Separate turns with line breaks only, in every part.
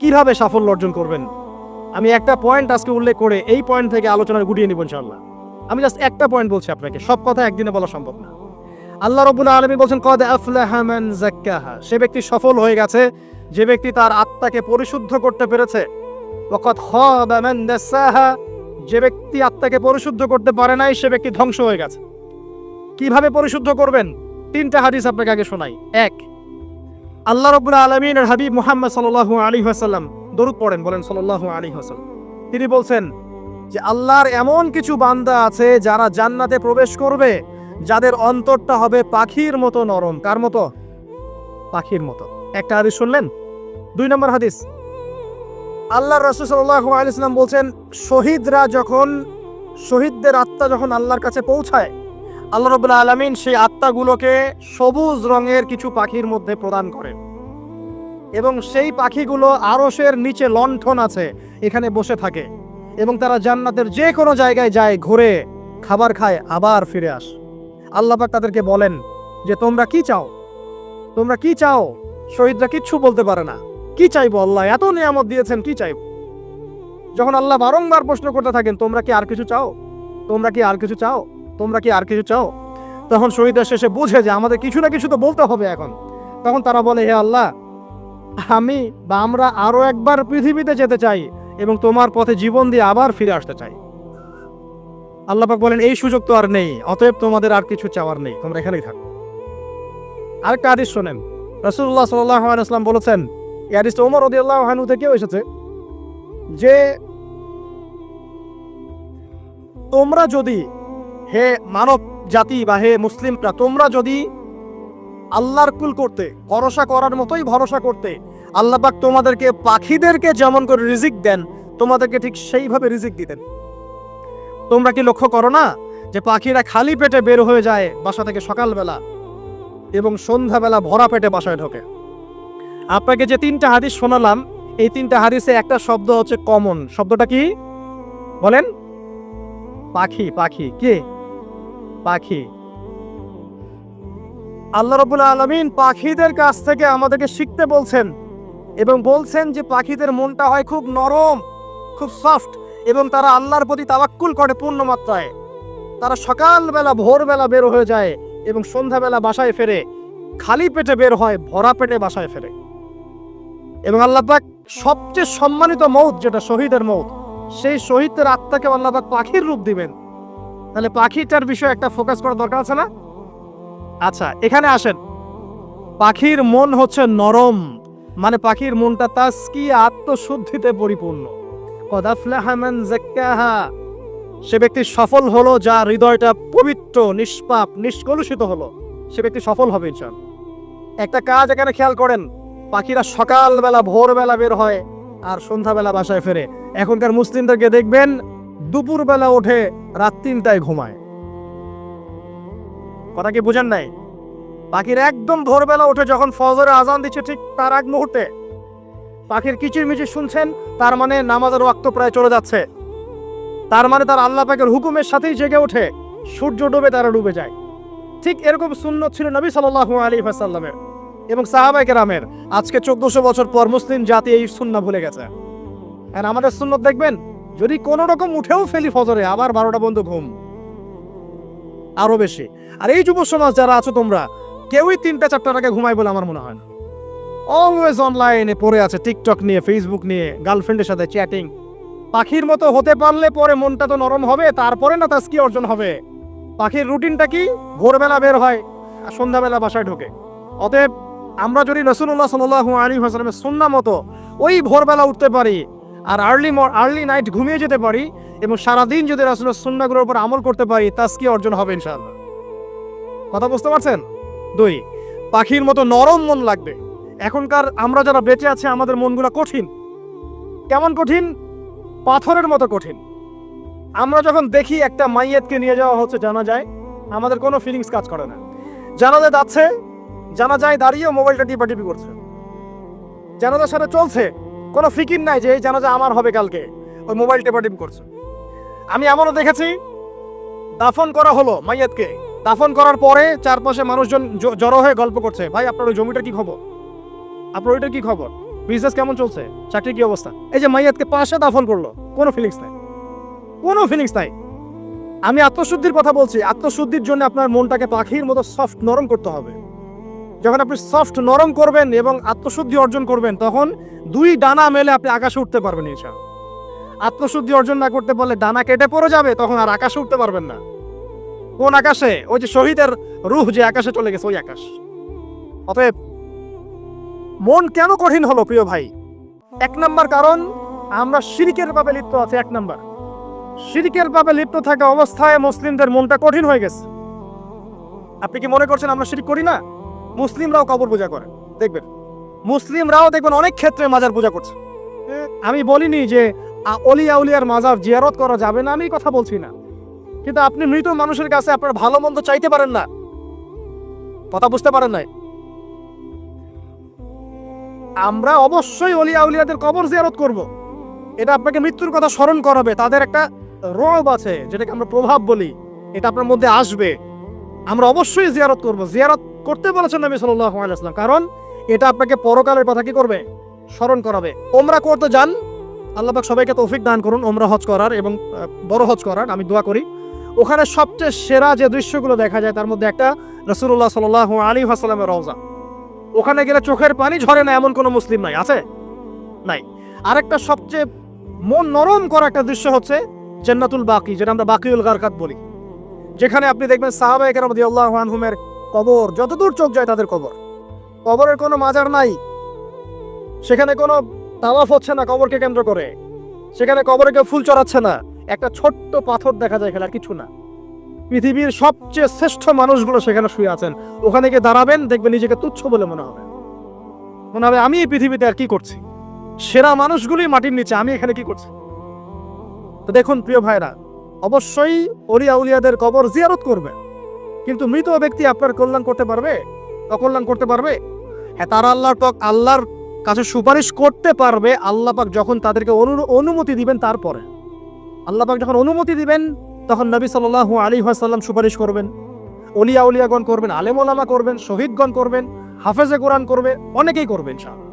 কীভাবে সাফল্য অর্জন করবেন? আমি একটা পয়েন্ট আজকে উল্লেখ করে এই পয়েন্ট থেকে আলোচনা গুটিয়ে নিব ইনশাআল্লাহ। আমি জাস্ট একটা পয়েন্ট বলছি আপনাকে, সব কথা একদিনে বলা সম্ভব না। আল্লাহ রবুল্লা আলমী বলছেন, কদ আফলাহা মান জাক্কাহা সে ব্যক্তি সফল হয়ে গেছে, যে ব্যক্তি তার আত্মাকে পরিশুদ্ধ করতে পেরেছে। ওয়াকাদ খাবা মান দাসাহা। যে ব্যক্তি আত্মাকে পরিশুদ্ধ করতে পারে নাই, সে ব্যক্তি ধ্বংস হয়ে গেছে। কীভাবে পরিশুদ্ধ করবেন? তিনটা হাদিস আপনাকে আগে শোনাই। এক আল্লাহ রবুল্লা আলমিনের হাবিব মুহাম্মদ সাল্লাল্লাহু আলাইহি ওয়াসাল্লাম দরুদ পড়েন, বলেন সাল্লাল্লাহু আলাইহি ওয়াসাল্লাম। তিনি বলছেন যে আল্লাহর এমন কিছু বান্দা আছে যারা জান্নাতে প্রবেশ করবে, যাদের অন্তরটা হবে পাখির মতো নরম। কার মতো? পাখির মতো। একটা হাদিস শুনলেন? দুই নম্বর হাদিস। আল্লাহ রসুল সাল্লাহ আলাইসলাম বলছেন, শহীদরা যখন, শহীদদের আত্মা যখন আল্লাহর কাছে পৌঁছায় আল্লাহ রবুল্লা আলমিন সেই আত্মাগুলোকে সবুজ রঙের কিছু পাখির মধ্যে প্রদান করেন। এবং সেই পাখিগুলো আরসের নিচে লণ্ঠন আছে, এখানে বসে থাকে। এবং তারা জান্নাতের যে কোনো জায়গায় যায়, ঘুরে, খাবার খায়, আবার ফিরে আস। আল্লাপাক তাদেরকে বলেন যে, তোমরা কি চাও? তোমরা কি চাও? শহীদরা কিচ্ছু বলতে পারে না। কি চাইব আল্লাহ? এত নিয়ামত দিয়েছেন, কি চাইব? যখন আল্লাহ বারংবার প্রশ্ন করতে থাকেন, তোমরা কি আর কিছু চাও? তোমরা কি আর কিছু চাও? তোমরা কি আর কিছু চাও? তখন শহীদরা শেষে বুঝে যে আমাদের কিছু না কিছু তো বলতে হবে এখন। তখন তারা বলে, হে আল্লাহ, আমি বা আমরা আরও একবার পৃথিবীতে যেতে চাই এবং তোমার পথে জীবন দিয়ে আবার ফিরে আসতে চাই। আল্লাপাক বলেন, এই সুযোগ তো আর নেই, অতএব তোমাদের আর কিছু চাওয়ার নেই, তোমরা এখানেই থাকো। আরেকটা আদিস শোনেন। রসুল্লাহ সাল্লাম বলেছেন, এই আদিসটা ওমর রদিয়াল্লাহ হানু থেকেও এসেছে যে, তোমরা যদি হে মানব জাতি বা হে মুসলিমরা, তোমরা যদি আল্লাহর কুল করতে, ভরসা করার মতোই ভরসা করতে আল্লাপাক তোমাদেরকে পাখিদেরকে যেমন করে রিজিক দেন, তোমাদেরকে ঠিক সেইভাবে রিজিক দিতেন। তোমরা কি লক্ষ্য করো না যে পাখিরা খালি পেটে বের হয়ে যায় বাসা থেকে সকালবেলা এবং সন্ধ্যাবেলা ভরা পেটে বাসায় ঢোকে? আপনাকে যে তিনটা হাদিস শোনালাম, এই তিনটা হাদিসে একটা শব্দ হচ্ছে কমন শব্দটা কি? বলেন। পাখি পাখি, কে? পাখি। আল্লাহ রবুল আলমিন পাখিদের কাছ থেকে আমাদেরকে শিখতে বলছেন এবং বলছেন যে পাখিদের মনটা হয় খুব নরম, খুব সফট এবং তারা আল্লাহর প্রতি তাওয়াক্কুল করে পূর্ণ মাত্রায়। তারা সকালবেলা, ভোরবেলা বের হয়ে যায় এবং সন্ধ্যাবেলা বাসায় ফেরে, খালি পেটে বের হয়, ভরা পেটে বাসায় ফেরে। এবং আল্লাপাক সবচেয়ে সম্মানিত মৌত যেটা শহীদের মৌত, সেই শহীদদের আত্মাকে আল্লাপাক পাখির রূপ দিবেন। তাহলে পাখিটার বিষয়ে একটা ফোকাস করা দরকার আছে না? আচ্ছা এখানে আসেন। পাখির মন হচ্ছে নরম। মানে পাখির মনটা তাস্কি আত্মশুদ্ধিতে পরিপূর্ণ। সে ব্যক্তি সফল হলো, যা হৃদয়টা পবিত্র, নিষ্পাপ, নিষ্কলুষিত হলো। সে ব্যক্তি সফল হবে ইনশাল একটা কাজ এখানে খেয়াল করেন, পাখিরা সকালবেলা, ভোরবেলা বের হয়, আর সন্ধ্যাবেলা বাসায় ফেরে। এখনকার মুসলিমদেরকে দেখবেন দুপুরবেলা ওঠে, রাত তিনটায় ঘুমায়। কথা কি বুঝেন নাই? পাখির একদম ভোরবেলা উঠে যখন ফজরে আজান দিচ্ছে ঠিক তার আগ মুহূর্তে। পাখির কিচির মিচির শুনছেন, তার মানে নামাজের ওয়াক্ত প্রায় চলে যাচ্ছে। তার মানে তার আল্লাহ পাকের হুকুমের সাথেই জেগে ওঠে, সূর্য ডুবে তারা ডুবে যায়। ঠিক এরকম সুন্নত ছিল নবী সাল্লাহ আলী সাল্লামের এবং সাহাবাই কেরামের। আজকে চোদ্দশো বছর পর মুসলিম জাতি এই সুন্না ভুলে গেছে। আর আমাদের সুন্নত দেখবেন? যদি কোনো রকম উঠেও ফেলি ফজরে, আবার বারোটা বন্ধু ঘুম। আরও বেশি। আর এই যুব সমাজ যারা আছো তোমরা, কেউই তিনটা চারটার আগে ঘুমায় বলে আমার মনে হয় না। অলওয়েজ অনলাইনে পড়ে আছে টিকটক নিয়ে ফেসবুক নিয়ে গার্লফ্রেন্ডের সাথে চ্যাটিং পাখির মতো হতে পারলে পরে মনটা তো নরম হবে, তারপরে না তাস্কি অর্জন হবে। পাখির রুটিনটা কি? ভোরবেলা বের হয় আর সন্ধ্যাবেলা বাসায় ঢোকে। অতএব আমরা যদি রসুল্লাহ সাল আলী হাসলামের সুন্না মতো ওই ভোরবেলা উঠতে পারি আর আর্লি আর্লি নাইট ঘুমিয়ে যেতে পারি এবং সারাদিন যদি রাসুলের সুন্নাগুলোর উপর আমল করতে পারি তাস্কি অর্জন হবে ইনশাআল্লাহ। কথা বুঝতে পারছেন? দুই, পাখির মতো নরম মন লাগবে। এখনকার আমরা যারা বেঁচে আছে, আমাদের মনগুলো কঠিন। কেমন কঠিন? পাথরের মতো কঠিন। আমরা যখন দেখি একটা মাইয়েতকে নিয়ে যাওয়া হচ্ছে, জানা যায় আমাদের কোনো ফিলিংস কাজ করে না। জানাজা যাচ্ছে জানা যায় দাঁড়িয়ে মোবাইলটা টিপাটিপি করছে। জানাজার সাথে চলছে। কোনো ফিকির নাই যে এই জানাজা আমার হবে কালকে। ওই মোবাইল টেপাটিপি করছে। আমি এমনও দেখেছি, দাফন করা হলো মাইয়াতকে। দাফন করার পরে চারপাশে মানুষজন জড়ো হয়ে গল্প করছে, ভাই, আপনার ওই জমিটা কি খবর? আপনার ওইটার কি খবর? বিজনেস কেমন চলছে? চাকরি কি অবস্থা? এই যে মাইয়াতকে পাশে দাফন করল, কোনো ফিলিংস নাই। কোনো ফিলিংস নাই। আমি আত্মশুদ্ধির কথা বলছি, আত্মশুদ্ধির জন্য আপনার মনটাকে পাখির মতো সফট নরম করতে হবে। যখন আপনি সফট নরম করবেন এবং আত্মশুদ্ধি অর্জন করবেন, তখন দুই ডানা মেলে আপনি আকাশে উঠতে পারবেন ইনশাআল্লাহ। আত্মশুদ্ধি অর্জন না করতে পারলে ডানা কেটে পড়ে যাবে, তখন আর আকাশে উঠতে পারবেন না। কোন আকাশে? ওই যে শহীদের রুহ যে আকাশে চলে গেছে, ওই আকাশ। অতএব মন কেন কঠিন হলো, প্রিয় ভাই? এক নাম্বার কারণ, আমরা শিরিকের ভাবে লিপ্ত আছে, এক নাম্বার। শিরিকের ভাবে লিপ্ত থাকা অবস্থায় মুসলিমদের মনটা কঠিন হয়ে গেছে। আপনি কি মনে করছেন আমরা শিরিক করি না? মুসলিমরাও কবর পূজা করে, দেখবেন। মুসলিমরাও দেখবেন অনেক ক্ষেত্রে মাজার পূজা করছে। আমি বলিনি যে অলিয়া উলিয়ার মাজার জিয়ারত করা যাবে না, আমি কথা বলছি না। কিন্তু আপনি মৃত মানুষের কাছে আপনার ভালো মন্দ চাইতে পারেন না। কথা বুঝতে পারেন নাই? আমরা অবশ্যই অলিয়া উলিয়াদের কবর জিয়ারত করব। এটা আপনাকে মৃত্যুর কথা স্মরণ করাবে। তাদের একটা রব আছে, যেটাকে আমরা প্রভাব বলি। এটা আপনার মধ্যে আসবে। আমরা অবশ্যই জিয়ারত করব। জিয়ারত করতে বলেছেন নবী আলাইহি কারণ এটা আপনাকে পরকালের কথা কি করবে? স্মরণ করাবে। ওমরা করতে যান। আল্লাহ পাক সবাইকে তৌফিক দান করুন, ওমরা হজ করার এবং বড় হজ করার। আমি দোয়া করি। ওখানে সবচেয়ে সেরা যে দৃশ্যগুলো দেখা যায়, তার মধ্যে একটা রসুল্লাহ সাল আলী হাসালামের রওজা। ওখানে গেলে চোখের পানি ঝরে না, এমন কোনো মুসলিম নাই। আছে? নাই। আরেকটা সবচেয়ে মন নরম করা একটা দৃশ্য হচ্ছে জান্নাতুল বাকি, যেটা আমরা বাকিউল গারকাত বলি। যেখানে আপনি দেখবেন সাহাবা একরাম রাদিয়াল্লাহু আনহুমের কবর, যতদূর চোখ যায় তাদের কবর। কবরের কোনো মাজার নাই। সেখানে কোনো তাওয়াফ হচ্ছে না কবরকে কেন্দ্র করে। সেখানে কবরে কেউ ফুল চড়াচ্ছে না। একটা ছোট্ট পাথর দেখা যায় এখানে আর কিছু না। পৃথিবীর সবচেয়ে শ্রেষ্ঠ মানুষগুলো সেখানে শুয়ে আছেন। ওখানে গিয়ে দাঁড়াবেন, দেখবেন নিজেকে তুচ্ছ বলে মনে হবে। মনে হবে, আমি এই পৃথিবীতে আর কি করছি? সেরা মানুষগুলি মাটির নিচে, আমি এখানে কি করছি? তো দেখুন, প্রিয় ভাইরা, অবশ্যই অলিয়া উলিয়াদের কবর জিয়ারত করবে কিন্তু মৃত ব্যক্তি আপনার কল্যাণ করতে পারবে? অকল্যাণ করতে পারবে? হ্যাঁ তারা আল্লাহর পাক আল্লাহর কাছে সুপারিশ করতে পারবে, আল্লাহ পাক যখন তাদেরকে অনুমতি দিবেন তারপরে। আল্লাহ পাক যখন অনুমতি দিবেন, তখন নবী সাল্লাল্লাহু আলী সাল্লাম সুপারিশ করবেন। অলিয়া উলিয়াগণ করবেন আলেম ওলামা করবেন, শহীদগণ করবেন, হাফেজে কোরআন করবে, অনেকেই করবেন ইনশাআল্লাহ।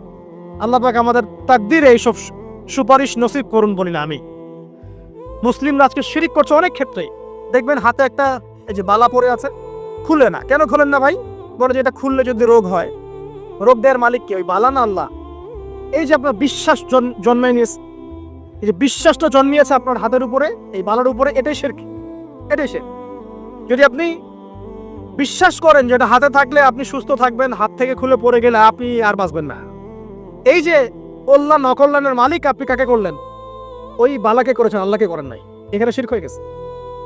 আল্লাহ পাক আমাদের তাকদিরে এইসব সুপারিশ নসিব করুন বলি না আমি মুসলিমরা আজকে শিরিক করছে অনেক ক্ষেত্রেই দেখবেন হাতে একটা এই যে বালা পড়ে আছে, খুলে না। কেন খুলেন না ভাই? বলে যে এটা খুললে যদি রোগ হয়। রোগ দেওয়ার মালিক কে? ওই বালা না আল্লাহ? এই যে আপনার বিশ্বাস জন- জন্মায় নিয়েছে, এই যে বিশ্বাসটা জন্মিয়েছে আপনার হাতের উপরে, এই বালার উপরে, এটাই শেরক এটাই শের। যদি আপনি বিশ্বাস করেন যে এটা হাতে থাকলে আপনি সুস্থ থাকবেন, হাত থেকে খুলে পড়ে গেলে আপনি আর বাঁচবেন না। এই যে কল্যাণ অকল্যাণের মালিক, আপনি কাকে করলেন? ওই বালাকে করেছেন, আল্লাহকে করেন নাই। এখানে শিরক হয়ে গেছে।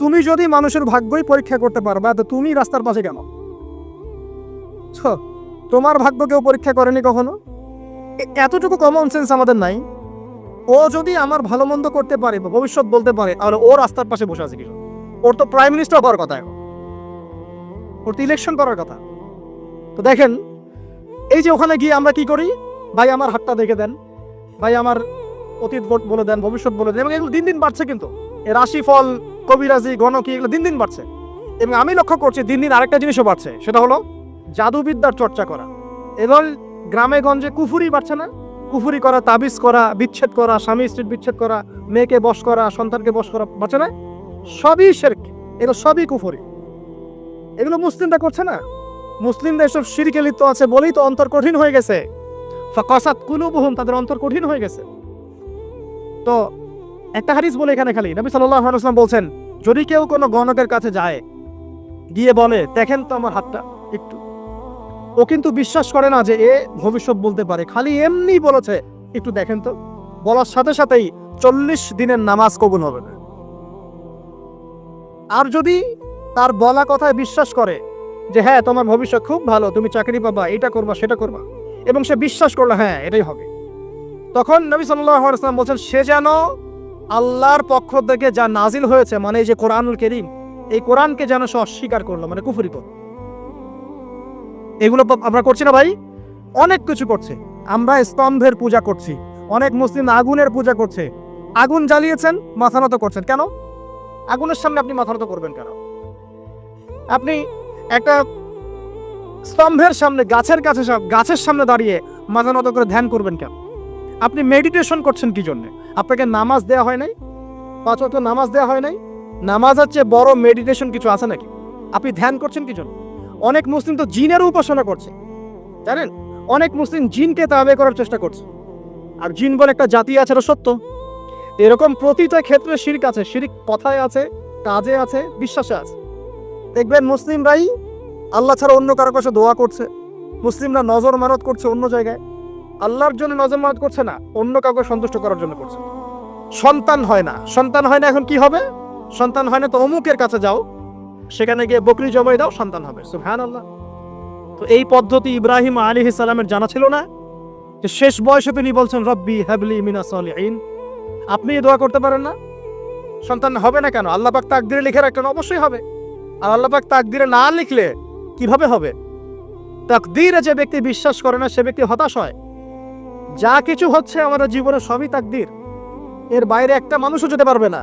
তুমি যদি মানুষের ভাগ্যই পরীক্ষা করতে পারবা, তো তুমি রাস্তার পাশে কেন? তোমার ভাগ্য কেউ পরীক্ষা করেনি কখনো? এতটুকু কমন সেন্স আমাদের নাই। ও যদি আমার ভালো মন্দ করতে পারে, বা ভবিষ্যৎ বলতে পারে, তাহলে ও রাস্তার পাশে বসে আছে কিছু ওর তো প্রাইম মিনিস্টার হওয়ার কথা এখন। ওর তো ইলেকশন করার কথা। তো দেখেন, এই যে ওখানে গিয়ে আমরা কি করি? ভাই, আমার হাতটা দেখে দেন। ভাই, আমার অতীত বলে দেন, ভবিষ্যৎ বলে দেন, এবং এগুলো দিন দিন বাড়ছে কিন্তু। রাশিফল, কবিরাজি গণকি এগুলো দিন দিন বাড়ছে। এবং আমি লক্ষ্য করছি দিন দিন আরেকটা জিনিসও বাড়ছে, সেটা হলো জাদুবিদ্যার চর্চা করা। এবং গ্রামে গঞ্জে কুফুরি বাড়ছে না? কুফুরি করা, তাবিজ করা, বিচ্ছেদ করা, স্বামী স্ত্রীর বিচ্ছেদ করা, মেয়েকে বশ করা, সন্তানকে বশ করা বাড়ছে না? সবই শেরক, এগুলো সবই কুফুরি। এগুলো মুসলিমরা করছে না? মুসলিমরা এসব শিরকে লিপ্ত আছে বলেই তো অন্তর কঠিন হয়ে গেছে। ফাকাসাত কুলুবুহুম, তাদের অন্তর কঠিন হয়ে গেছে। তো একটা হাদিস বলে এখানে খালি। নবী সাল্লাল্লাহু আলাইহি বলছেন, যদি কেউ কোনো গণকের কাছে যায়, গিয়ে বলে, দেখেন তো আমার হাতটা একটু। ও কিন্তু বিশ্বাস করে না যে এ ভবিষ্যৎ বলতে পারে। খালি এমনি বলেছে, একটু দেখেন তো। বলার সাথে সাথেই চল্লিশ দিনের নামাজ কবুল হবে। না আর যদি তার বলা কথায় বিশ্বাস করে যে হ্যাঁ তোমার ভবিষ্যৎ খুব ভালো, তুমি চাকরি পাবা, এটা করবা, সেটা করবা। এবং সে বিশ্বাস করল হ্যাঁ এটাই হবে। তখন নবী আলাইহি বলছেন, সে যেন আল্লাহর পক্ষ থেকে যা নাজিল হয়েছে মানে এই যে কোরআনুল করিম, এই কোরআনকে যেন সে অস্বীকার করল মানে কুফরি এগুলো আমরা করছি না ভাই? অনেক কিছু করছে। আমরা স্তম্ভের পূজা করছি, অনেক মুসলিম আগুনের পূজা করছে। আগুন জ্বালিয়েছেন, মাথা নত করছেন। কেন? আগুনের সামনে আপনি মাথা নত করবেন কেন? আপনি একটা স্তম্ভের সামনে, গাছের কাছে গাছের সামনে দাঁড়িয়ে মাথা নত করে ধ্যান করবেন কেন? আপনি মেডিটেশন করছেন কি জন্য? আপনাকে নামাজ দেওয়া হয় নাই? পাঁচ ওয়াক্ত নামাজ দেওয়া হয় নাই? নামাজ হচ্ছে বড় মেডিটেশন কিছু আছে নাকি? আপনি ধ্যান করছেন কি জন্য? অনেক মুসলিম তো জিনের উপাসনা করছে। জানেন? অনেক মুসলিম জিনকে তাবে করার চেষ্টা করছে। আর জিন বলে একটা জাতি আছে, এটা সত্য। এরকম প্রতিটা ক্ষেত্রে শিরিক আছে। শিরিক কথায় আছে, কাজে আছে, বিশ্বাসে আছে। দেখবেন মুসলিমরাই আল্লাহ ছাড়া অন্য কারও কাছে দোয়া করছে। মুসলিমরা নজর মারত করছে অন্য জায়গায়। আল্লাহর জন্য নজর মানত করছে না, অন্য কাউকে সন্তুষ্ট করার জন্য করছে। সন্তান হয় না। সন্তান হয় না, এখন কি হবে? সন্তান হয় না তো অমুকের কাছে যাও, সেখানে গিয়ে বকরি জমাই দাও, সন্তান হবে। সুবহান আল্লাহ তো এই পদ্ধতি ইব্রাহিম আলী সালামের জানা ছিল না? যে শেষ বয়সে তিনি বলছেন, রব্বি হ্যাবলি মিনা সলিহিন। আপনি দোয়া করতে পারেন না? সন্তান হবে না কেন? আল্লাহ পাক তাকদিরে লিখে রাখলেন, অবশ্যই হবে। আর আল্লাহ পাক তাকদিরে না লিখলে কীভাবে হবে? তাকদিরে যে ব্যক্তি বিশ্বাস করে না, সে ব্যক্তি হতাশ হয়। যা কিছু হচ্ছে আমাদের জীবনে সবই তাকদির। এর বাইরে একটা মানুষও যেতে পারবে না।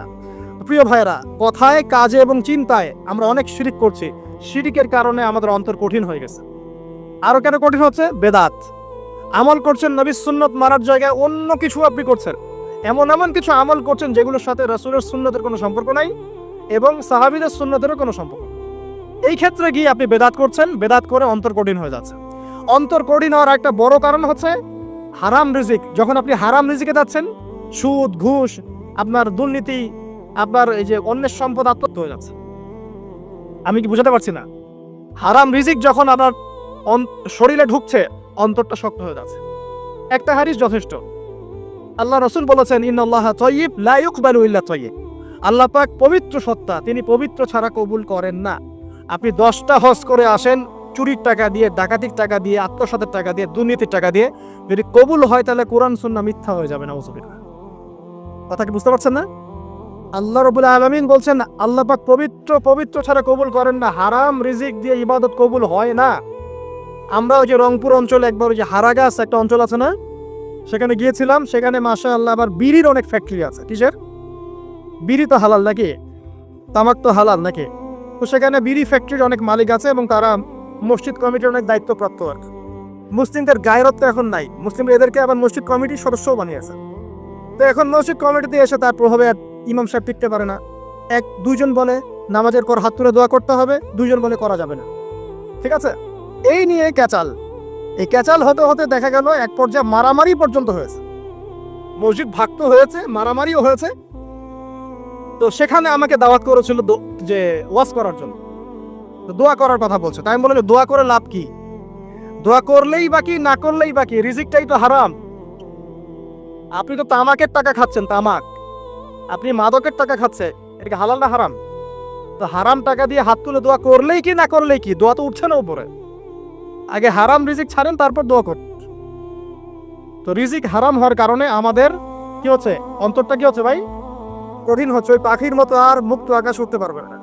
প্রিয় ভাইরা কথায়, কাজে এবং চিন্তায় আমরা অনেক শিরিক করছি। শিরিকের কারণে আমাদের অন্তর কঠিন হয়ে গেছে। আরও কেন কঠিন হচ্ছে? বেদাত। আমল করছেন নবী সুন্নত মারার জায়গায় অন্য কিছু আপনি করছেন। এমন এমন কিছু আমল করছেন যেগুলোর সাথে রাসূলের সুন্নতের কোনো সম্পর্ক নাই এবং সাহাবিদের সুন্নতেরও কোনো সম্পর্ক এই ক্ষেত্রে গিয়ে আপনি বেদাত করছেন। বেদাত করে অন্তর কঠিন হয়ে যাচ্ছে। অন্তর কঠিন হওয়ার একটা বড় কারণ হচ্ছে হারাম রিজিক, যখন আপনি হারাম রিজিকে যাচ্ছেন, সুদ, ঘুষ, আপনার দুর্নীতি, আপনার এই যে অন্যের সম্পদ আত্মত্ব হয়ে যাচ্ছে। আমি কি বুঝাতে পারছি না? হারাম রিজিক যখন আপনার শরীরে ঢুকছে, অন্তরটা শক্ত হয়ে যাচ্ছে। একটা হারিস যথেষ্ট। আল্লাহ রসুল বলেছেন, ইন্নাল্লাহ তয়িব লা ইউকবালু ইল্লা তয়িব আল্লাহ পাক পবিত্র সত্তা, তিনি পবিত্র ছাড়া কবুল করেন না। আপনি দশটা হজ করে আসেন চুরির টাকা দিয়ে, ডাকাতির টাকা দিয়ে, আত্মসাতের টাকা দিয়ে, দুর্নীতির টাকা দিয়ে যদি কবুল হয় তাহলে কোরআন সুন্না মিথ্যা হয়ে যাবে না কথা কি বুঝতে পারছেন না? আল্লাহ রবুল আলমিন বলছেন, আল্লাহ পাক পবিত্র পবিত্র ছাড়া কবুল করেন না, হারাম রিজিক দিয়ে ইবাদত কবুল হয় না। আমরা ওই যে রংপুর অঞ্চলে, একবার ওই যে হারাগাছ একটা অঞ্চল আছে না, সেখানে গিয়েছিলাম, সেখানে মাসা আল্লাহ আবার বিড়ির অনেক ফ্যাক্টরি আছে। কিসের? বিড়ি তো হালাল নাকি? তামাক তো হালাল নাকি? তো সেখানে বিড়ি ফ্যাক্টরির অনেক মালিক আছে এবং তারা মসজিদ কমিটির অনেক দায়িত্বপ্রাপ্ত আর। মুসলিমদের গায়রত তো এখন নাই। মুসলিম এদেরকে আবার মসজিদ কমিটির সদস্যও বানিয়েছে। তো এখন মসজিদ কমিটিতে এসে তার প্রভাবে আর ইমাম সাহেব টিকতে পারে না। এক, দুইজন বলে নামাজের পর হাত তুলে দোয়া করতে হবে, দুইজন বলে করা যাবে না। ঠিক আছে? এই নিয়ে ক্যাচাল। এই ক্যাচাল হতে হতে দেখা গেল এক পর্যায়ে মারামারি পর্যন্ত হয়েছে। মসজিদ ভাগ তো হয়েছে, মারামারিও হয়েছে। তো সেখানে আমাকে দাওয়াত করেছিল যে ওয়াজ করার জন্য। দোয়া করার কথা বলছে। তাই আমি বললাম দোয়া করে লাভ কি? দোয়া করলেই বাকি না করলেই বাকি রিজিকটাই তো হারাম। আপনি তো তামাকের টাকা খাচ্ছেন, তামাক। আপনি মাদকের টাকা খাচ্ছে এটা কি হালাল না হারাম? তো হারাম টাকা দিয়ে হাত তুলে দোয়া করলেই কি, না করলেই কি? দোয়া তো উঠছে না উপরে। আগে হারাম রিজিক ছাড়েন, তারপর দোয়া করুন। তো রিজিক হারাম হওয়ার কারণে আমাদের কি হচ্ছে? অন্তরটা কি হচ্ছে ভাই? কঠিন হচ্ছে, ওই পাখির মতো আর মুক্ত আকাশ উঠতে পারবে না।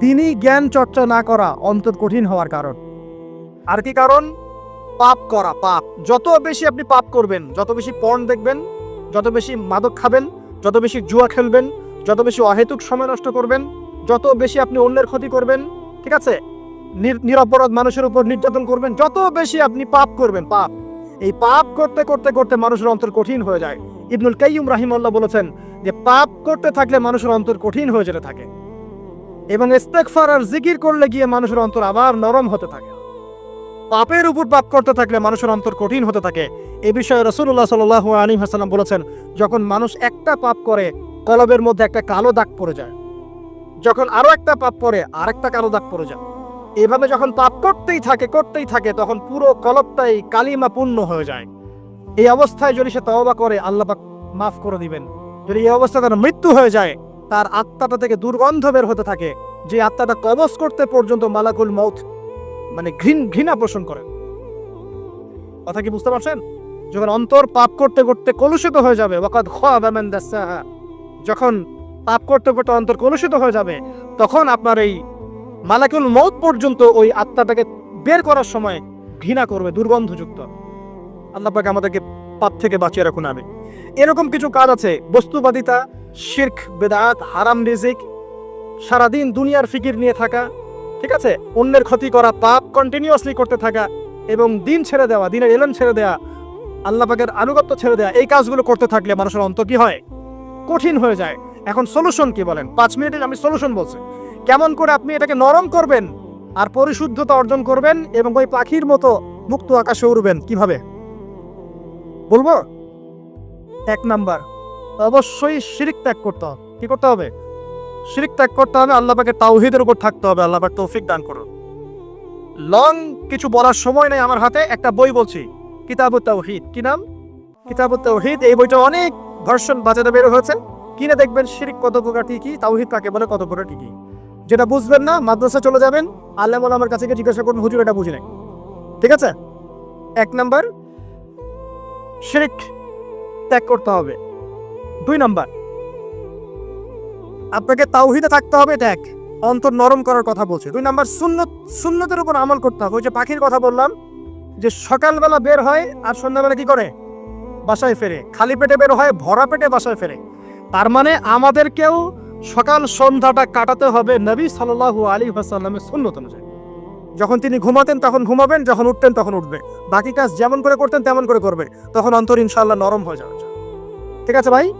দিনই জ্ঞান চর্চা না করা অন্তর কঠিন হওয়ার কারণ। আর কি কারণ? পাপ করা, পাপ। যত বেশি আপনি পাপ করবেন, যত বেশি পর্ন দেখবেন, যত বেশি মাদক খাবেন, যত বেশি জুয়া খেলবেন, যত বেশি অহেতুক সময় নষ্ট করবেন, যত বেশি আপনি অন্যের ক্ষতি করবেন, ঠিক আছে? নির- নিরপরাধ মানুষের উপর নির্যাতন করবেন, যত বেশি আপনি পাপ করবেন, পাপ। এই পাপ করতে করতে করতে মানুষের অন্তর কঠিন হয়ে যায়। ইবনুল কাইয়ুম রাহিমাল্লাহ বলেছেন যে, পাপ করতে থাকলে মানুষের অন্তর কঠিন হয়ে যেতে থাকে। এবং ইস্তেগফার আর জিকির করলে গিয়ে মানুষের অন্তর আবার নরম হতে থাকে। পাপের উপর পাপ করতে থাকলে মানুষের অন্তর কঠিন হতে থাকে। এ বিষয়ে রসুল্লাহ সাল আলী হাসালাম বলেছেন, যখন মানুষ একটা পাপ করে, কলবের মধ্যে একটা কালো দাগ পড়ে যায়। যখন আরও একটা পাপ করে, আরেকটা কালো দাগ পড়ে যায়। এভাবে যখন পাপ করতেই থাকে করতেই থাকে, তখন পুরো কলবটাই কালিমা পূর্ণ হয়ে যায়। এই অবস্থায় যদি সে তওবা করে, আল্লাহ পাক মাফ করে দিবেন। যদি এই অবস্থায় তার মৃত্যু হয়ে যায় তার আত্মাটা থেকে দুর্গন্ধ বের হতে থাকে, যে আত্মাটা কবজ করতে পর্যন্ত মালাকুল মৌত মানে ঘৃণ, ঘৃণা পোষণ করে। কথা কি বুঝতে পারছেন? যখন অন্তর পাপ করতে করতে কলুষিত হয়ে যাবে যখন পাপ করতে করতে অন্তর কলুষিত হয়ে যাবে, তখন আপনার এই মালাকুল মৌত পর্যন্ত ওই আত্মাটাকে বের করার সময় ঘৃণা করবে, দুর্গন্ধযুক্ত। আল্লাহ আমাদেরকে পাপ থেকে বাঁচিয়ে রাখুন আমি এরকম কিছু কাজ আছে, বস্তুবাদিতা শির্ক, বেদাত, হারাম রিজিক, সারাদিন দুনিয়ার ফিকির নিয়ে থাকা, ঠিক আছে? অন্যের ক্ষতি করা পাপ কন্টিনিউয়াসলি করতে থাকা এবং দিন ছেড়ে দেওয়া, দিনের এলেন ছেড়ে দেওয়া আল্লাহ পাকের আনুগত্য ছেড়ে দেওয়া এই কাজগুলো করতে থাকলে মানুষের অন্ত কি হয়? কঠিন হয়ে যায়। এখন সলিউশন কি বলেন? পাঁচ মিনিটে আমি সলিউশন বলছি। কেমন করে আপনি এটাকে নরম করবেন আর পরিশুদ্ধতা অর্জন করবেন এবং ওই পাখির মতো মুক্ত আকাশে উড়বেন, কীভাবে? বলব? এক নাম্বার। অবশ্যই শিরিক ত্যাগ করতে হবে। কি করতে হবে? শিরিক ত্যাগ করতে হবে আল্লাহকে তাওহিদের উপর থাকতে হবে, আল্লাহ তৌফিক দান করুন। লং কিছু বলার সময় নেই আমার হাতে, একটা বই বলছি, কিতাবুত তাওহিদ। কি নাম? কিতাবুত তাওহিদ, এই বইটা অনেক ভার্সন বাজারে বের হয়েছে। কিনে দেখবেন শিরিক কত প্রকার কি কি, তাওহিদ কাকে বলে, কত প্রকার কি কি। যেটা বুঝবেন না মাদ্রাসা চলে যাবেন আল্লাহ আমার কাছে জিজ্ঞাসা করুন, হুজুর, এটা বুঝি নাই? ঠিক আছে? এক নাম্বার, শিরিক ত্যাগ করতে হবে। দুই নাম্বার। আপনাকে তাওহিদে থাকতে হবে এটা এক অন্তর নরম করার কথা বলছে। দুই নাম্বার, সুন্নত, সুন্নতের উপর আমল করতে হবে। ওই যে পাখির কথা বললাম, যে সকালবেলা বের হয় আর সন্ধ্যাবেলা কি করে? বাসায় ফেরে। খালি পেটে বের হয়, ভরা পেটে বাসায় ফেরে। তার মানে আমাদেরকেও সকাল সন্ধ্যাটা কাটাতে হবে নবী সাল্লাল্লাহু আলী আসাল্লামের সুন্নত অনুযায়ী। যখন তিনি ঘুমাতেন, তখন ঘুমাবেন, যখন উঠতেন, তখন উঠবে। বাকি কাজ যেমন করে করতেন, তেমন করে করবে। তখন অন্তর ইনশাল্লাহ নরম হয়ে যাবে। ঠিক আছে ভাই?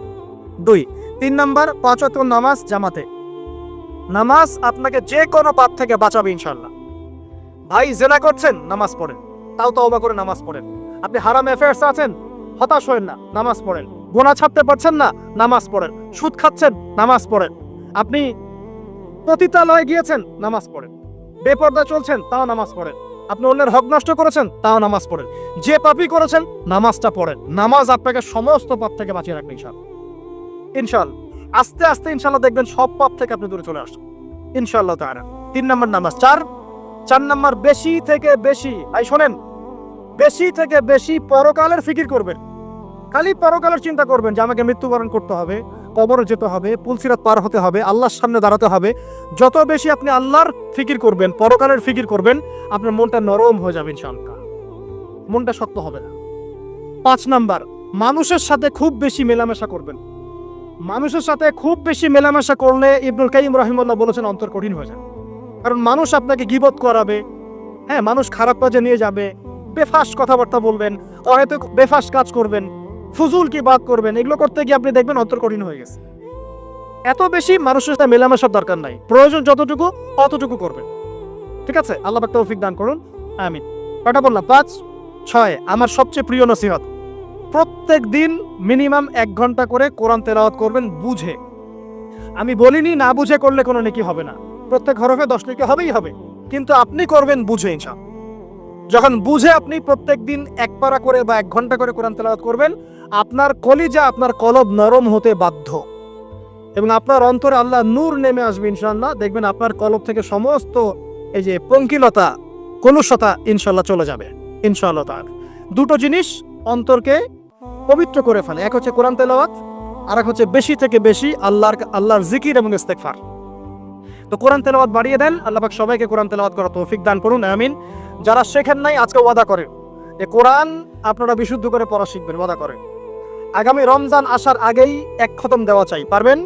দুই, তিন নাম্বার, পাঁচ ওয়াক্ত নামাজ জামাতে। নামাজ আপনাকে যে কোনো পাপ থেকে বাঁচাবে ইনশাল্লাহ ভাই, জেনা করছেন, নামাজ পড়েন। তাও তওবা করে নামাজ পড়েন। আপনি হারাম অ্যাফেয়ার্স আছেন, হতাশ হয়েন না, নামাজ পড়েন। গোনা ছাড়তে পারছেন না, নামাজ পড়েন। সুদ খাচ্ছেন, নামাজ পড়েন। আপনি পতিতালয়ে গিয়েছেন, নামাজ পড়েন। বেপর্দা চলছেন, তাও নামাজ পড়েন। আপনি অন্যের হক নষ্ট করেছেন, তাও নামাজ পড়েন। যে পাপই করেছেন, নামাজটা পড়েন। নামাজ আপনাকে সমস্ত পাপ থেকে বাঁচিয়ে রাখবে ইনশাল ইনশাল আস্তে আস্তে ইনশাল্লাহ দেখবেন সব পাপ থেকে আপনি দূরে চলে আসেন ইনশাল্লাহ তারা তিন নম্বর নামাজ চার। চার নম্বর বেশি থেকে বেশি। আই শোনেন। বেশি থেকে বেশি পরকালের ফিকির করবেন। খালি পরকালের চিন্তা করবেন যে আমাকে মৃত্যুবরণ করতে হবে, কবরে যেতে হবে, পুলসিরাত পার হতে হবে, আল্লাহর সামনে দাঁড়াতে হবে। যত বেশি আপনি আল্লাহর ফিকির করবেন, পরকালের ফিকির করবেন, আপনার মনটা নরম হয়ে যাবে ইনশাআল্লাহ মনটা শক্ত হবে না। পাঁচ নাম্বার, মানুষের সাথে খুব বেশি মেলামেশা করবেন। মানুষের সাথে খুব বেশি মেলামেশা করলে ইবনুল কাইম রহিমুল্লাহ বলেছেন অন্তর কঠিন হয়ে যায় কারণ মানুষ আপনাকে গিবত করাবে হ্যাঁ মানুষ খারাপ কাজে নিয়ে যাবে, বেফাস কথাবার্তা বলবেন হয়তো বেফাস কাজ করবেন, ফুজুল কি বাদ করবেন, এগুলো করতে গিয়ে আপনি দেখবেন অন্তর কঠিন হয়ে গেছে। এত বেশি মানুষের সাথে মেলামেশার দরকার নাই। প্রয়োজন যতটুকু, অতটুকু করবেন। ঠিক আছে? আল্লাহ তৌফিক দান করুন। আমিন। কটা বললাম। পাঁচ, ছয়, আমার সবচেয়ে প্রিয় নসিহত। প্রত্যেক দিন মিনিমাম এক ঘণ্টা করে কোরআন তেলাওয়াত করবেন বুঝে। আমি বলিনি না বুঝে করলে কোনো নেকি হবে না। প্রত্যেক হরফে দশ নেকি হবেই হবে। কিন্তু আপনি করবেন বুঝে ইনশা যখন বুঝে আপনি প্রত্যেক দিন এক পারা করে বা এক ঘণ্টা করে কোরআন তেলাওয়াত করবেন, আপনার কলিজা, আপনার কলব নরম হতে বাধ্য। এবং আপনার অন্তরে আল্লাহ নূর নেমে আসবে ইনশাল্লাহ দেখবেন আপনার কলব থেকে সমস্ত এই যে পঙ্কিলতা, কলুষতা ইনশাল্লাহ চলে যাবে। ইনশাল্লাহ তার দুটো জিনিস অন্তরকে পবিত্র করে ফেলে। এক হচ্ছে কোরআন তেলাওয়াত আর এক হচ্ছে বেশি থেকে বেশি আল্লাহর আল্লাহর জিকির এবং ইস্তেকফার তো কোরআন তেলাওয়াত বাড়িয়ে দেন, আল্লাহ পাক সবাইকে কোরআন তেলাওয়াত করা তৌফিক দান করুন, আমিন। যারা শেখেন নাই, আজকে ওয়াদা করে যে কোরআন আপনারা বিশুদ্ধ করে পড়া শিখবেন, ওয়াদা করেন। আগামী রমজান আসার আগেই এক খতম দেওয়া চাই, পারবেন?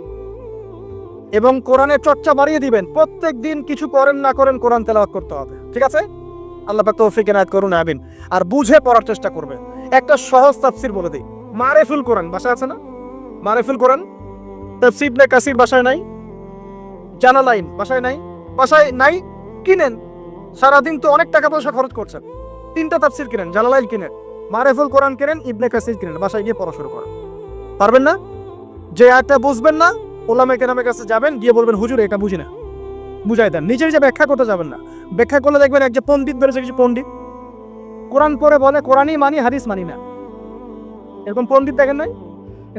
এবং কোরআনের চর্চা বাড়িয়ে দিবেন, প্রত্যেক দিন কিছু করেন না করেন, কোরআন তেলাওয়াত করতে হবে। ঠিক আছে? আল্লাহ তৌফিক এনায়েত করুন, আমিন। আর বুঝে পড়ার চেষ্টা করবে একটা সহজ তাফসির বলে দিই। মারেফুল কোরআন বাসায় আছে না? মারেফুল কোরআন? তাফসির নে কাসির বাসায় নাই? জানা লাইন বাসায় নাই? বাসায় নাই? কিনেন। সারাদিন তো অনেক টাকা পয়সা খরচ করছেন। তিনটা তাফসির কিনেন জালালাইল কিনেন। মারেফুল কোরআন কিনেন, ইবনে কাসির কিনেন বাসায় গিয়ে পড়া শুরু করেন। পারবেন না? যে একটা বুঝবেন না ওলামে কেরামের কাছে যাবেন, গিয়ে বলবেন, হুজুর, এটা বুঝি না। বুঝাই দেন। নিজের যে ব্যাখ্যা করতে যাবেন না। ব্যাখ্যা করলে দেখবেন এক যে পণ্ডিত বেড়েছে কিছু পণ্ডিত। কোরআন পরে বলে, কোরআনই মানি, হাদিস মানি না। এরকম পণ্ডিত দেখেন নাই?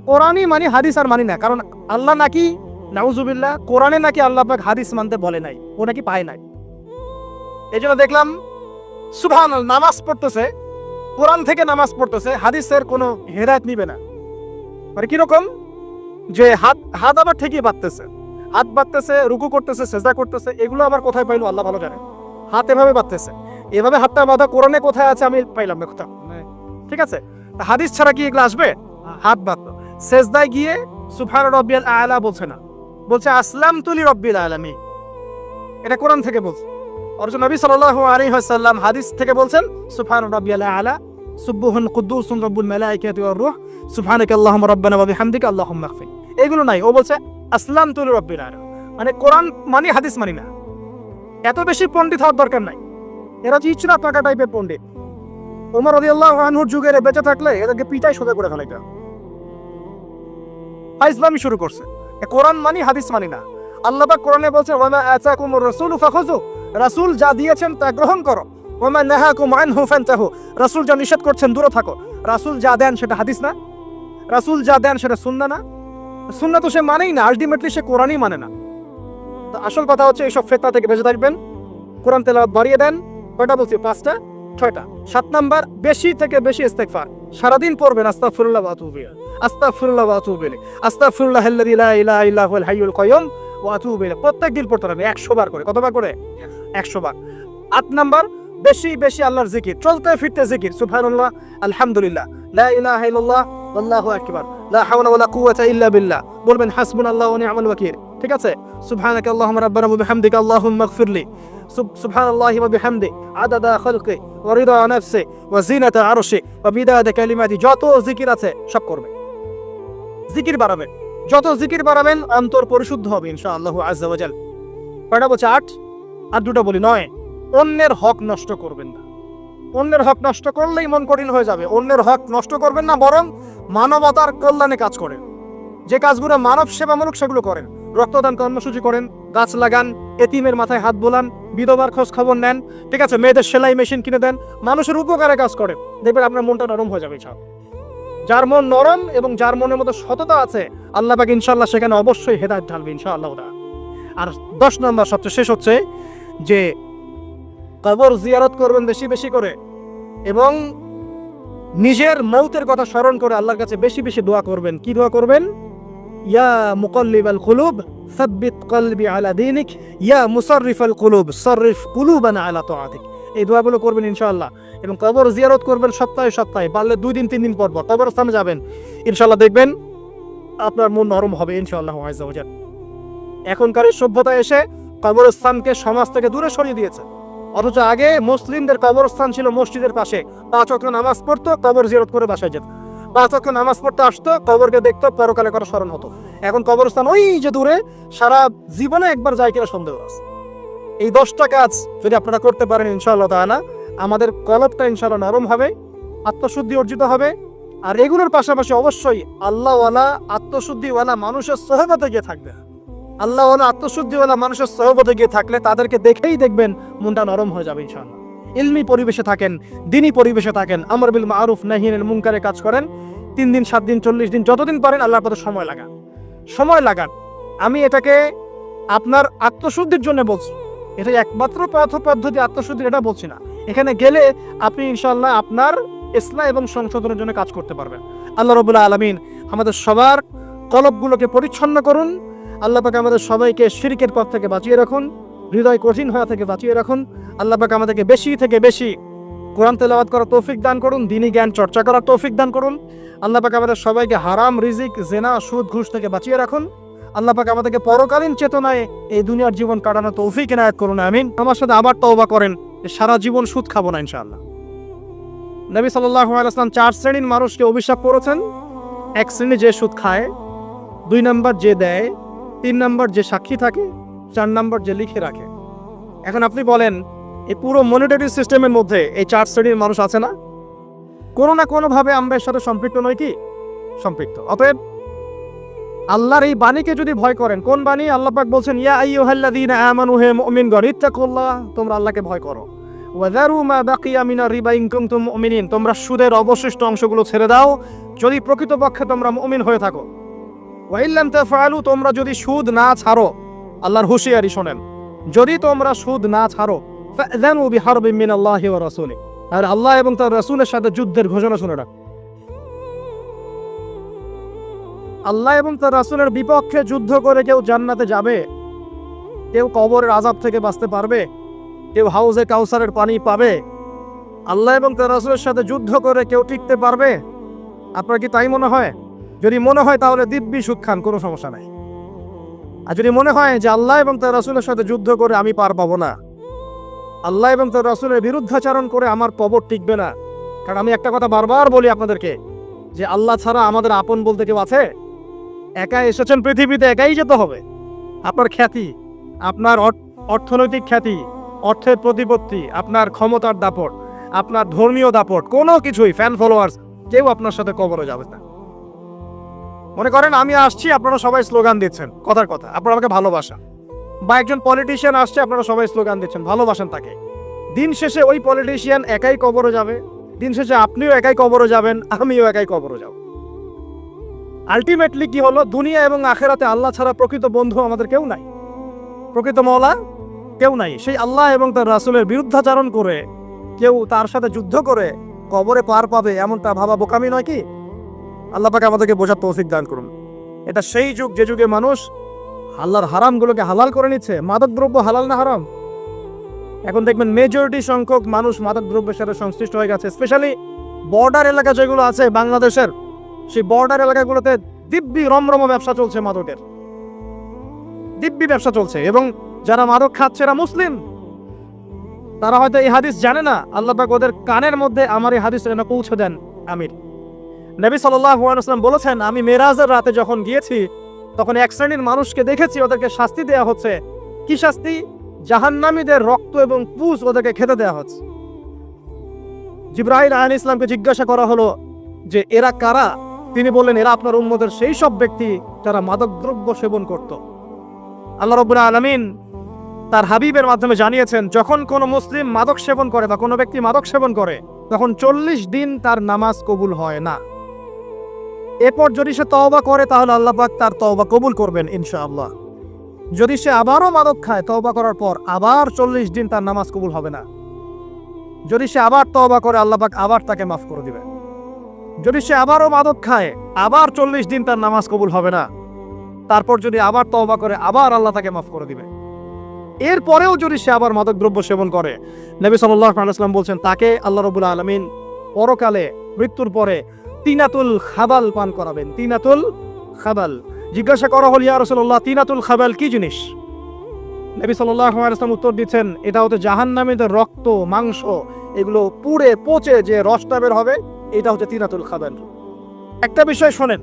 কোরআনই মানি, হাদিস আর মানি না। কারণ আল্লাহ নাকি, নাউজুবিল্লাহ, কোরআনে নাকি আল্লাহ পাক হাদিস মানতে বলে নাই। ও নাকি পায় নাই। এই জন্য দেখলাম সুবহান নামাজ পড়তেছে, কোরআন থেকে নামাজ পড়তেছে, হাদিসের কোনো হেদায়ত নিবে না। মানে কীরকম যে হাত হাত আবার ঠিকই বাঁধতেছে। হাত বাঁধতেছে, রুকু করতেছে সেজা করতেছে, এগুলো আবার কোথায় পাইলো? আল্লাহ ভালো জানে। হাত এভাবে বাঁধতেছে। এভাবে হাতটা বাঁধা কোরআনে কোথায় আছে আমি পাইলাম না কোথাও ঠিক আছে? হাদিস ছাড়া কি এগুলো আসবে? হাত বাঁধলো সেজদায় গিয়ে সুফান রব্বিয়াল আলা বলছে না। বলছে আসলাম তুলি রব্বিল আলামী এটা কোরআন থেকে বলছে। অথচ নবী সাল্লাল্লাহু আলাইহি ওয়াসাল্লাম হাদিস থেকে বলছেন সুবহান রাব্বিয়াল আলা সুবহুন কুদ্দুসুন রব্বুল মালাইকাতি ওয়ার রূহ সুবহানাকা আল্লাহুম্মা রাব্বানা ওয়া বিহামদিকা আল্লাহুম্মা ইগফির। এগুলো নাই। ও বলছে আসলাম তুলি রব্বিল আলা মানে কোরআন মানি হাদিস মানি না। এত বেশি পণ্ডিত হওয়ার দরকার নাই। এরা যে ইচ্ছুনা পাকা টাইপের পণ্ডিত ওমর রাদিয়াল্লাহু আনহুর যুগের বেঁচে থাকলে এদেরকে পিটাই সোজা করে ফেলাইতে ইসলামী শুরু করছে। কোরআন মানি, হাদিস মানি না। আল্লাহ পাক কোরআনে বলছে, ওয়ামা আতাকুমুর রাসূলু ফাখুযু। রাসূল যা দিয়েছেন তা গ্রহণ করো। ওয়ামা নাহাকুম আনহু ফান্তাহু। রাসূল যা নিষেধ করছেন দূরে থাকো। রাসূল যা দেন সেটা হাদিস না। রাসূল যা দেন সেটা সুন্নাহ না। সুন্নাহ তো সে মানেই না আলটিমেটলি সে কোরআনই মানে না। আসল কথা হচ্ছে, এইসব ফেতনা থেকে বেঁচে থাকবেন। কোরআন তেলাওয়াত বাড়িয়ে দেন। কয়টা বলছি? পাঁচটা? ছয়টা। সাত নাম্বার, বেশি থেকে বেশি ইস্তেগফার। সারাদিন পড়বেন, আস্তাগফিরুল্লাহ ওয়া আতুবু ইলাইহি। আস্তাগফিরুল্লাহ ওয়া আতুবু ইলাইহি। আস্তাগফিরুল্লাহ আল্লাযী লা ইলাহা ইল্লা হুয়াল হাইয়ুল কাইয়ুম ওয়া আতুবু ইলাইহি। প্রত্যেক দিন পড়তে হবে 100 বার করে। কতবার করে? 100 বার। আট নাম্বার, বেশি বেশি আল্লাহর জিকির। চলতে ফিরতে জিকির। সুবহানাল্লাহ, আলহামদুলিল্লাহ। লা ইলাহা ইল্লাল্লাহ, আল্লাহু আকবার। লা হাওলা ওয়ালা কুওয়াতা ইল্লা বিল্লাহ। বলবেন, হাসবুনাল্লাহু ওয়া নি'মাল ওয়াকিল। ঠিক আছে? সুবহানাকা আল্লাহুম্মা রাব্বানা ওয়া বিহামদিকা আল্লাহুম্মা ইগফিরলি আদাদা খালকি ওয়া রিদা নাফসি ওয়া জিনাতা আরশি ওয়া বিদাদা কালিমাতি যত জিকির আছে, সব করবে। জিকির বাড়াবেন যত জিকির বাড়াবেন, অন্তর পরিশুদ্ধ হবে, ইনশাআল্লাহ আজ্জা কয়টা বলছে? আট। আর দুটো বলি নয়। অন্যের হক নষ্ট করবেন না। অন্যের হক নষ্ট করলেই মন কঠিন হয়ে যাবে। অন্যের হক নষ্ট করবেন না, বরং মানবতার কল্যাণে কাজ করেন। যে কাজগুলো মানব সেবামূলক সেগুলো করেন। রক্তদান কর্মসূচি করেন। গাছ লাগান, এতিমের মাথায় হাত বোলান, বিধবার খোঁজ খবর নেন। ঠিক আছে, মেয়েদের সেলাই মেশিন কিনে দেন, মানুষের উপকারে কাজ করে। দেখবেন আপনার মনটা নরম হয়ে যাবে সব যার মন নরম এবং যার মনের মধ্যে সততা আছে, আল্লাহ পাক ইনশাল্লাহ সেখানে অবশ্যই হেদায়ত ঢালবে ইনশাআল্লাহ। আর দশ নম্বর, সবচেয়ে শেষ হচ্ছে যে কবর জিয়ারত করবেন বেশি বেশি করে এবং নিজের মৌতের কথা স্মরণ করে আল্লাহর কাছে বেশি বেশি দোয়া করবেন। কি দোয়া করবেন? এই দোয়াগুলো করবেন এবং কবর জিয়ারত করবেন সপ্তাহে সপ্তাহে, পারলে দুই দিন, তিন দিন পর পর। যাবেন দেখবেন আপনার মন নরম হবে ইনশাআল্লাহ আজ্জা এখনকার সভ্যতা এসে কবরস্থানকে সমাজ থেকে দূরে সরিয়ে দিয়েছে। অথচ আগে মুসলিমদের কবরস্থান ছিল মসজিদের পাশে। পাঁচ নামাজ পড়তো, কবর জিয়ারত করে বাসায় যেত। পাঁচ অক্ষ নামাজ পড়তে আসতো, কবরকে দেখতো, পরকালে করা স্মরণ হতো। এখন কবরস্থান ওই যে দূরে, সারা জীবনে একবার যায় কিনা সন্দেহ আছে। এই দশটা কাজ যদি আপনারা করতে পারেন ইনশাআল্লাহ তাআলা, আমাদের কলবটা ইনশাআল্লাহ নরম হবে, আত্মশুদ্ধি অর্জিত হবে। আর এগুলোর পাশাপাশি অবশ্যই আল্লাহওয়ালা, আত্মশুদ্ধিওয়ালা মানুষের সহবতে গিয়ে থাকবে। আল্লাহওয়ালা, আত্মশুদ্ধিওয়ালা মানুষের সহবতে গিয়ে থাকলে তাদেরকে দেখেই দেখবেন মনটা নরম হয়ে যাবে ইনশাআল্লাহ। ইলমি পরিবেশে থাকেন, দিনী পরিবেশে থাকেন, আমর বিল মারুফ নাহিনের মুনকারে কাজ করেন, তিন দিন, সাত দিন, চল্লিশ দিন, যতদিন পারেন আল্লাহর পথে সময় লাগান। সময় লাগান। আমি এটাকে আপনার আত্মশুদ্ধির জন্য বলছি। এটা একমাত্র পথ পদ্ধতি আত্মশুদ্ধির, এটা বলছি না। এখানে গেলে আপনি ইনশাল্লাহ আপনার ইসলাম এবং সংশোধনের জন্য কাজ করতে পারবেন। আল্লাহ রবুল্লাহ আলমিন আমাদের সবার কলবগুলোকে পরিচ্ছন্ন করুন। আল্লাহ পাকে আমাদের সবাইকে শিরিকের পথ থেকে বাঁচিয়ে রাখুন। হৃদয় কঠিন হওয়া থেকে বাঁচিয়ে রাখুন। আল্লাহ আমাদেরকে বেশি থেকে বেশি কোরআন তেলাওয়াত করার তৌফিক দান করুন, দিনী জ্ঞান চর্চা করার তৌফিক দান করুন। আল্লাহ আমাদের সবাইকে হারাম, রিজিক, জেনা, সুদ, ঘুষ থেকে বাঁচিয়ে রাখুন। আল্লাহ আমাদেরকে পরকালীন চেতনায় এই দুনিয়ার জীবন কাটানো তৌফিক এনায়ত করুন, আমিন। আমার সাথে আবার তওবা করেন সারা জীবন সুদ খাব না, ইনশাআল্লাহ। নবী ওয়াসাল্লাম চার শ্রেণির মানুষকে অভিশাপ করেছেন। এক শ্রেণি যে সুদ খায়, দুই নাম্বার যে দেয়, তিন নাম্বার যে সাক্ষী থাকে চার নাম্বার যে লিখে রাখে। এখন আপনি বলেন, এই পুরো মনিটারি সিস্টেমের মধ্যে এই চার শ্রেণির মানুষ আছে না? কোনো না কোনোভাবে আমরা এর সাথে সম্পৃক্ত নয় কি? সম্পৃক্ত। অতএব আল্লাহর এই বাণীকে যদি ভয় করেন, কোন বাণী? আল্লাহ বলছেন, ইয়া আইয়ুহাল্লাযীনা আমানু, হে মুমিনগণ ইত্তাকুল্লাহ তোমরা আল্লাহকে ভয় করো। ওয়াযারু মা বাকিয়া মিনার রিবা ইন কুনতুম মুমিনিন তোমরা সুদের অবশিষ্ট অংশগুলো ছেড়ে দাও। যদি প্রকৃতপক্ষে তোমরা মুমিন হয়ে থাকো, ওয়া ইল্লাম তাফআলু তোমরা যদি সুদ না ছাড়ো আল্লাহর হুঁশিয়ারি শোনেন। যদি তোমরা সুদ না ছাড়ো ওয়া রাসূলি আর আল্লাহ এবং তার রাসূলের সাথে যুদ্ধের ঘোষণা শুনে রাখ। আল্লাহ এবং তার রাসূলের বিপক্ষে যুদ্ধ করে কেউ জান্নাতে যাবে? কেউ কবরের আযাব থেকে বাঁচতে পারবে? কেউ হাউজে কাউসারের পানি পাবে? আল্লাহ এবং তার রাসূলের সাথে যুদ্ধ করে কেউ টিকতে পারবে? আপনার কি তাই মনে হয়? যদি মনে হয়, তাহলে দিব্যি সুখ খান, কোনো সমস্যা নাই। আর যদি মনে হয় যে আল্লাহ এবং তার রাসূলের সাথে যুদ্ধ করে আমি পার পাবো না, আল্লাহ এবং তার রাসূলের বিরুদ্ধাচারণ করে আমার কবর টিকবে না। কারণ আমি একটা কথা বারবার বলি আপনাদেরকে, যে আল্লাহ ছাড়া আমাদের আপন বলতে কেউ আছে? একা এসেছেন পৃথিবীতে, একাই যেতে হবে। আপনার খ্যাতি, আপনার অর্থনৈতিক খ্যাতি, অর্থের প্রতিপত্তি, আপনার ক্ষমতার দাপট, আপনার ধর্মীয় দাপট, কোনো কিছুই ফ্যান ফলোয়ার্স কেউ আপনার সাথে কবরে যাবে না। মনে করেন আমি আসছি, আপনারা সবাই স্লোগান দিচ্ছেন। কথার কথা, আপনারা আমাকে ভালোবাসেন বা একজন পলিটিশিয়ান আসছে, আপনারা সবাই স্লোগান দিচ্ছেন, ভালোবাসেন তাকে। দিন শেষে ওই পলিটিশিয়ান একাই কবরও যাবে, দিন শেষে আপনিও একাই কবরও যাবেন, আমিও একাই কবরও যাব। আলটিমেটলি কি হলো, দুনিয়া এবং আখেরাতে আল্লাহ ছাড়া প্রকৃত বন্ধু আমাদের কেউ নাই। প্রকৃত মওলা কেউ নাই। সেই আল্লাহ এবং তার রাসুলের বিরুদ্ধাচারণ করে, কেউ তার সাথে যুদ্ধ করে কবরে পার পাবে, এমনটা ভাবা বোকামি নয় কি? আল্লাহ পাকে আমাদেরকে বোঝার তৌফিক দান করুন। এটা সেই যুগ, যে যুগে মানুষ আল্লাহর হারামগুলোকে হালাল করে নিচ্ছে মাদক দ্রব্য হালাল না হারাম? এখন দেখবেন মেজরিটি সংখ্যক মানুষ মাদক দ্রব্যের সাথে সংশ্লিষ্ট হয়ে গেছে স্পেশালি বর্ডার এলাকা যেগুলো আছে বাংলাদেশের, সেই বর্ডার এলাকাগুলোতে দিব্যি রমরম ব্যবসা চলছে মাদকের। দিব্যি ব্যবসা চলছে এবং যারা মাদক খাচ্ছে এরা মুসলিম। তারা হয়তো এই হাদিস জানে না, আল্লাহ ওদের কানের মধ্যে আমার এই হাদিস যেন পৌঁছে দেন, আমির। নবী সাল্লাম বলেছেন, আমি মেরাজের রাতে যখন গিয়েছি, তখন এক শ্রেণির মানুষকে দেখেছি, ওদেরকে শাস্তি দেওয়া হচ্ছে। কি শাস্তি? জাহান্নামীদের রক্ত এবং পুষ ওদেরকে খেতে দেওয়া হচ্ছে। জিব্রাহিল আহন ইসলামকে জিজ্ঞাসা করা হলো যে, এরা কারা? তিনি বললেন, এরা আপনার উম্মতের সেই সব ব্যক্তি যারা মাদকদ্রব্য সেবন করত। আল্লাহ রব্বুল আলমিন তার হাবিবের মাধ্যমে জানিয়েছেন, যখন কোনো মুসলিম মাদক সেবন করে বা কোনো ব্যক্তি মাদক সেবন করে, তখন চল্লিশ দিন তার নামাজ কবুল হয় না। এরপর যদি সে তওবা করে, তাহলে আল্লাহ পাক তার তওবা কবুল করবেন, ইনশাআল্লাহ। যদি সে আবারও মাদক খায় তওবা করার পর, আবার চল্লিশ দিন তার নামাজ কবুল হবে না। যদি সে আবার তওবা করে, আল্লাহ পাক আবার তাকে মাফ করে দিবে। যদি সে আবারও মাদক খায়, আবার চল্লিশ দিন তার নামাজ কবুল হবে না। তারপর যদি আবার তওবা করে, আবার আল্লাহ তাকে মাফ করে দিবে। এরপরেও যদি সে আবার মাদক দ্রব্য সেবন করে, নবী সাল্লাহ আলাইসলাম বলছেন, তাকে আল্লাহ রবুল আলমিন পরকালে মৃত্যুর পরে তিনাতুল খাবাল পান করাবেন, তিনাতুল খাবাল। জিজ্ঞাসা করা হল, ইয়া রসুল্লাহ তিনাতুল খাবাল কি জিনিস? নবী আলাইসলাম উত্তর দিচ্ছেন, এটা হচ্ছে জাহান্নামীদের রক্ত, মাংস, এগুলো পুড়ে পচে যে রসটা বের হবে, এটা হচ্ছে তিনাতুল খাবাল। একটা বিষয় শোনেন,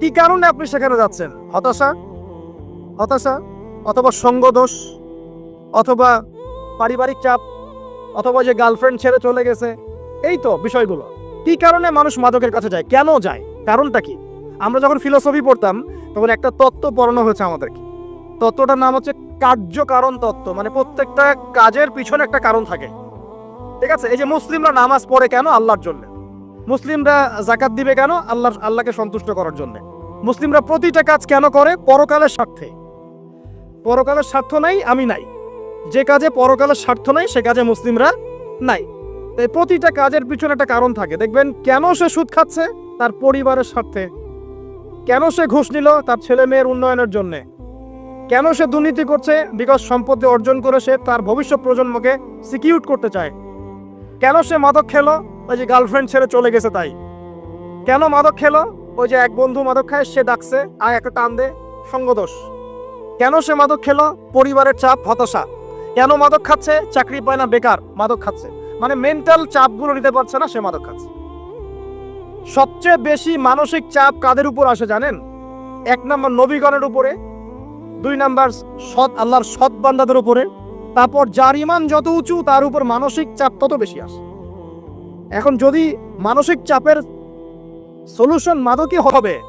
কি কারণে আপনি সেখানে যাচ্ছেন? হতাশা? হতাশা? অথবা সঙ্গদোষ? অথবা পারিবারিক চাপ? অথবা যে গার্লফ্রেন্ড ছেড়ে চলে গেছে? এই তো বিষয়গুলো। কি কারণে মানুষ মাদকের কাছে যায়? কেন যায়? কারণটা কি? আমরা যখন ফিলোসফি পড়তাম, তখন একটা তত্ত্ব পড়ানো হয়েছে আমাদেরকে। তত্ত্বটার নাম হচ্ছে কার্যকারণ তত্ত্ব মানে প্রত্যেকটা কাজের পিছনে একটা কারণ থাকে। ঠিক আছে? এই যে মুসলিমরা নামাজ পড়ে কেন? আল্লাহর জন্য। মুসলিমরা জাকাত দিবে কেন? আল্লাহ, আল্লাহকে সন্তুষ্ট করার জন্য। মুসলিমরা প্রতিটা কাজ কেন করে? পরকালের স্বার্থে। পরকালের স্বার্থ নাই, আমি নাই। যে কাজে পরকালের স্বার্থ নাই, সে কাজে মুসলিমরা নাই। তাই প্রতিটা কাজের পিছনে একটা কারণ থাকে। দেখবেন, কেন সে সুদ খাচ্ছে? তার পরিবারের স্বার্থে। কেন সে ঘুষ নিল? তার ছেলে মেয়ের উন্নয়নের জন্য। কেন সে দুর্নীতি করছে? বিকজ সম্পত্তি অর্জন করে সে তার ভবিষ্যৎ প্রজন্মকে সিকিউর করতে চায়। কেন সে মাদক খেলো? ওই যে গার্লফ্রেন্ড ছেড়ে চলে গেছে তাই। কেন মাদক খেলো? ওই যে এক বন্ধু মাদক খায়, সে ডাকছে আর একটা টান দে, সঙ্গদোষ। কেন সে মাদক খেলো? পরিবারের চাপ, হতাশা। কেন মাদক খাচ্ছে? চাকরি পায় না, বেকার, মাদক খাচ্ছে। মানে মেন্টাল চাপগুলো নিতে পারছে না সে মাদক খাচ্ছে। সবচেয়ে বেশি মানসিক চাপ কাদের উপর আসে জানেন? এক নম্বর নবীগণের উপরে, দুই নাম্বার সৎ, আল্লাহর সৎ বান্দাদের উপরে। তারপর যার ইমান যত উঁচু, তার উপর মানসিক চাপ তত বেশি আসে। এখন যদি মানসিক চাপের সলিউশন মাদকই হবে